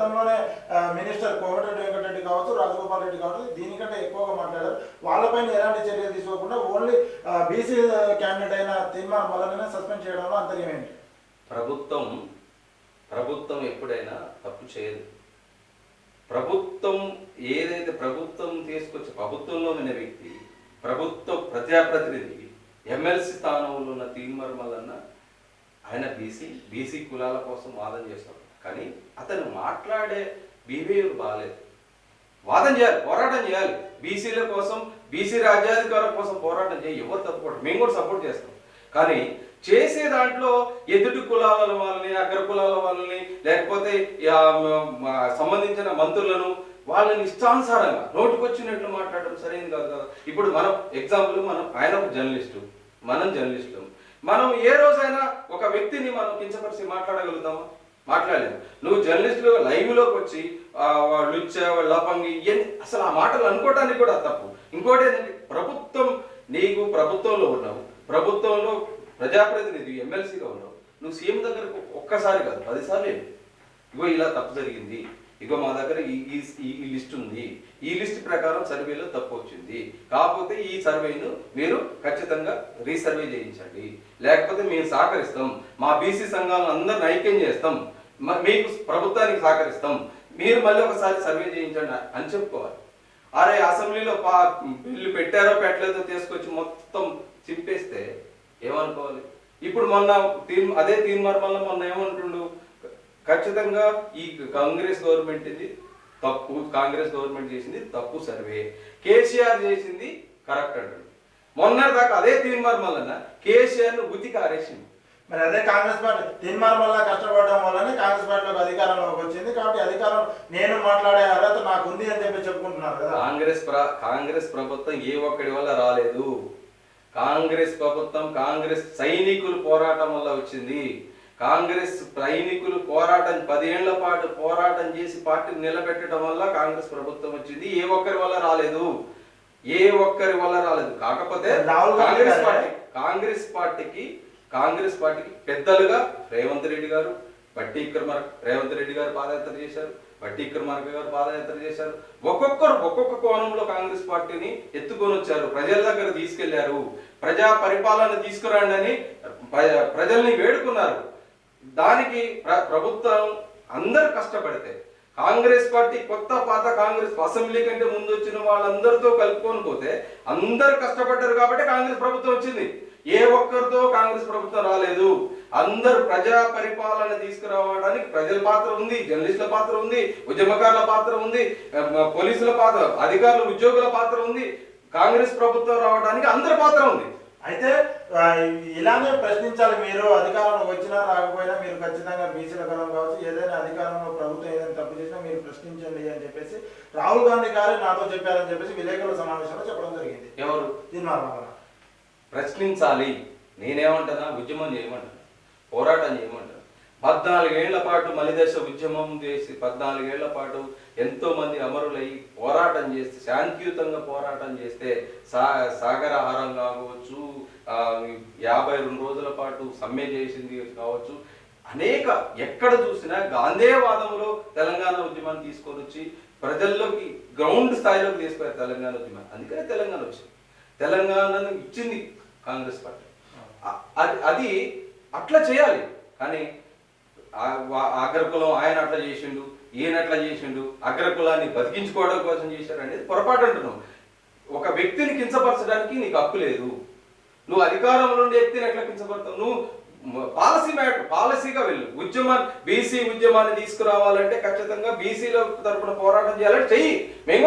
గతంలోనే మినిస్టర్ కోమటిరెడ్డి వెంకటరెడ్డి కావచ్చు రాజగోపాల్ రెడ్డి కావచ్చు దీనికంటే ఎక్కువగా మాట్లాడారు. వాళ్ళపైన ఎలాంటి చర్యలు తీసుకోకుండా ఓన్లీ బీసీ క్యాండిడేట్ అయిన తీర్మానం వల్లనే సస్పెండ్ చేయడంలో అంతర్యమేంటి ప్రభుత్వం ప్రభుత్వం ఎప్పుడైనా తప్పు చేయదు. ప్రభుత్వం ఏదైతే ప్రభుత్వం తీసుకొచ్చే ప్రభుత్వంలో ఉన్న వ్యక్తి ప్రభుత్వ ప్రజాప్రతినిధి ఎమ్మెల్సీ స్థానంలో ఉన్న తీర్మర్మలన్న ఆయన బీసీ బీసీ కులాల కోసం వాదన చేస్తారు కానీ అతను మాట్లాడే బిహేవియర్ బాగాలేదు వాదన చేయాలి పోరాటం చేయాలి. బీసీల కోసం బీసీ రాజ్యాధికారం కోసం పోరాటం చేయి ఎవరు తప్పుకోవడం మేము కూడా సపోర్ట్ చేస్తాం. కానీ చేసే దాంట్లో ఎదుటి కులాల వాళ్ళని అగ్ర కులాల వాళ్ళని లేకపోతే సంబంధించిన మంత్రులను వాళ్ళని ఇష్టానుసారంగా నోటికొచ్చినట్లు మాట్లాడడం సరైనది కాదు కదా. ఇప్పుడు మనం ఎగ్జాంపుల్ మనం ఆయన ఒక జర్నలిస్టు మనం జర్నలిస్టులు మనం ఏ రోజైనా ఒక వ్యక్తిని మనం కించపరిచి మాట్లాడగలుగుతామా? మాట్లాడలేదు. నువ్వు జర్నలిస్టులు లైవ్లోకి వచ్చి వాళ్ళు ఇచ్చే లపంగి ఇవన్నీ అసలు ఆ మాటలు అనుకోవడానికి కూడా తప్పు. ఇంకోటి ఏంటంటే ప్రభుత్వం నీకు ప్రభుత్వంలో ఉన్నావు. ప్రభుత్వంలో ప్రజాప్రతినిధి ఎమ్మెల్సీగా ఉన్నావు. నువ్వు సీఎం దగ్గరకు ఒక్కసారి కాదు పదిసార్లు వెళ్ళు. ఇగో ఇలా తప్పు జరిగింది. ఇగో మా దగ్గర ఈ ఈ- లిస్ట్ ఉంది. ఈ లిస్ట్ ప్రకారం సర్వేలో తప్పు వచ్చింది. కాకపోతే ఈ సర్వేను మీరు ఖచ్చితంగా రీసర్వే చేయించండి. లేకపోతే మేము సహకరిస్తాం. మా బీసీ సంఘాలను అందరిని ఐక్యం చేస్తాం. మీకు ప్రభుత్వానికి సహకరిస్తాం. మీరు మళ్ళీ ఒకసారి సర్వే చేయించండి అని చెప్పుకోవాలి. అరే అసెంబ్లీలో పా బిల్లు పెట్టారో పెట్టలేదో తీసుకొచ్చి మొత్తం చింపేస్తే ఏమనుకోవాలి? ఇప్పుడు మొన్న తీర్ అదే తీర్మానం వల్ల మొన్న ఏమంటుండు? ఖచ్చితంగా ఈ కాంగ్రెస్ గవర్నమెంట్ ఇది తప్పు కాంగ్రెస్ గవర్నమెంట్ చేసింది తప్పు సర్వే. కేసీఆర్ చేసింది కరెక్ట్ అంటాడు మొన్న దాకా అదే తీర్మానం వలన కేసీఆర్ను గుతికి ఆరేసింది మరి అదే కాంగ్రెస్ పార్టీ తీర్మానం వల్ల కష్టపడడం వల్లనే కాంగ్రెస్ పార్టీలోకి అధికారంలోకి వచ్చింది. కాబట్టి అధికారం నేను మాట్లాడే అర్హత నాకు ఉంది అని చెప్పి చెప్పుకుంటున్నారు కదా. కాంగ్రెస్ ప్ర కాంగ్రెస్ ప్రభుత్వం ఏ ఒక్కడి వల్ల రాలేదు? కాంగ్రెస్ ప్రభుత్వం కాంగ్రెస్ సైనికులు పోరాటం వల్ల వచ్చింది. కాంగ్రెస్ సైనికులు పోరాటం పదేళ్ళ పాటు పోరాటం చేసి పార్టీని నిలబెట్టడం వల్ల కాంగ్రెస్ ప్రభుత్వం వచ్చింది. ఏ ఒక్కరి వల్ల రాలేదు? ఏ ఒక్కరి వల్ల రాలేదు? కాకపోతే కాంగ్రెస్ గారే- పార్టీ కాంగ్రెస్ పార్టీకి కాంగ్రెస్ పార్టీకి పెద్దలుగా రేవంత్ రెడ్డి గారు బట్టి విక్రమార్క రేవంత్ రెడ్డి గారు పాదయాత్ర చేశారు బట్టి విక్రమార్క గారు పాదయాత్ర చేశారు. ఒక్కొక్కరు ఒక్కొక్క కోణంలో కాంగ్రెస్ పార్టీని ఎత్తుకొని వచ్చారు ప్రజల దగ్గర తీసుకెళ్ళారు ప్రజా పరిపాలన తీసుకురండి అని ప్రజల్ని వేడుకున్నారు. దానికి ప్రభుత్వం అందరు కష్టపడితే కాంగ్రెస్ పార్టీ కొత్త పాత కాంగ్రెస్ అసెంబ్లీ కంటే ముందు వచ్చిన వాళ్ళందరితో కలుపుకొని పోతే అందరు కష్టపడ్డారు కాబట్టి కాంగ్రెస్ ప్రభుత్వం వచ్చింది. ఏ ఒక్కరితో కాంగ్రెస్ ప్రభుత్వం రాలేదు? అందరు ప్రజా పరిపాలన తీసుకురావడానికి ప్రజల పాత్ర ఉంది జర్నలిస్టుల పాత్ర ఉంది ఉద్యమకారుల పాత్ర ఉంది పోలీసుల పాత్ర అధికారుల ఉద్యోగుల పాత్ర ఉంది. కాంగ్రెస్ ప్రభుత్వం రావడానికి అందరి పాత్ర ఉంది. అయితే ఇలానే ప్రశ్నించాలి మీరు. అధికారంలోకి వచ్చినా రాకపోయినా మీరు ఖచ్చితంగా బీసీల కలం కావచ్చు ఏదైనా అధికారంలో ప్రభుత్వం ఏదైనా తప్పు చేసినా మీరు ప్రశ్నించండి అని చెప్పేసి రాహుల్ గాంధీ గారే నాతో చెప్పారని చెప్పేసి విలేకరుల సమావేశంలో చెప్పడం జరిగింది. ఎవరు? వల్ల ప్రశ్నించాలి. నేనేమంటానా? ఉద్యమం చేయమంటాను? పోరాటం చేయమంటాను? పద్నాలుగేళ్ళ పాటు మలిదశ ఉద్యమం చేసి పద్నాలుగేళ్ళ పాటు ఎంతో మంది అమరులై పోరాటం చేస్తే శాంతియుతంగా పోరాటం చేస్తే సా సాగరహారం కావచ్చు యాభై రెండు రోజుల పాటు సమ్మె చేసింది కావచ్చు. అనేక ఎక్కడ చూసినా గాంధేవాదంలో తెలంగాణ ఉద్యమాన్ని తీసుకొని వచ్చి ప్రజల్లోకి గ్రౌండ్ స్థాయిలోకి తీసుకుపోయారు తెలంగాణ ఉద్యమాన్ని. అందుకనే తెలంగాణ వచ్చింది. తెలంగాణను ఇచ్చింది కాంగ్రెస్ పార్టీ. అది అది అట్లా చేయాలి. కానీ అగ్రకులం ఆయన అట్లా చేసిండు ఈయన అట్లా చేసిండు అగ్రకులాన్ని బతికించుకోవడం కోసం చేశారు అనేది పొరపాటు అంటున్నావు. ఒక వ్యక్తిని కించపరచడానికి నీకు హక్కు లేదు. నువ్వు అధికారంలో ఉండే వ్యక్తిని ఎట్లా కించపడతావు? నువ్వు పాలసీ మ్యాటర్ పాలసీగా వెళ్ళు. ఉద్యమాన్ని బీసీ ఉద్యమాన్ని తీసుకురావాలంటే ఖచ్చితంగా బీసీల తరపున పోరాటం చేయాలంటే చెయ్యి. మేము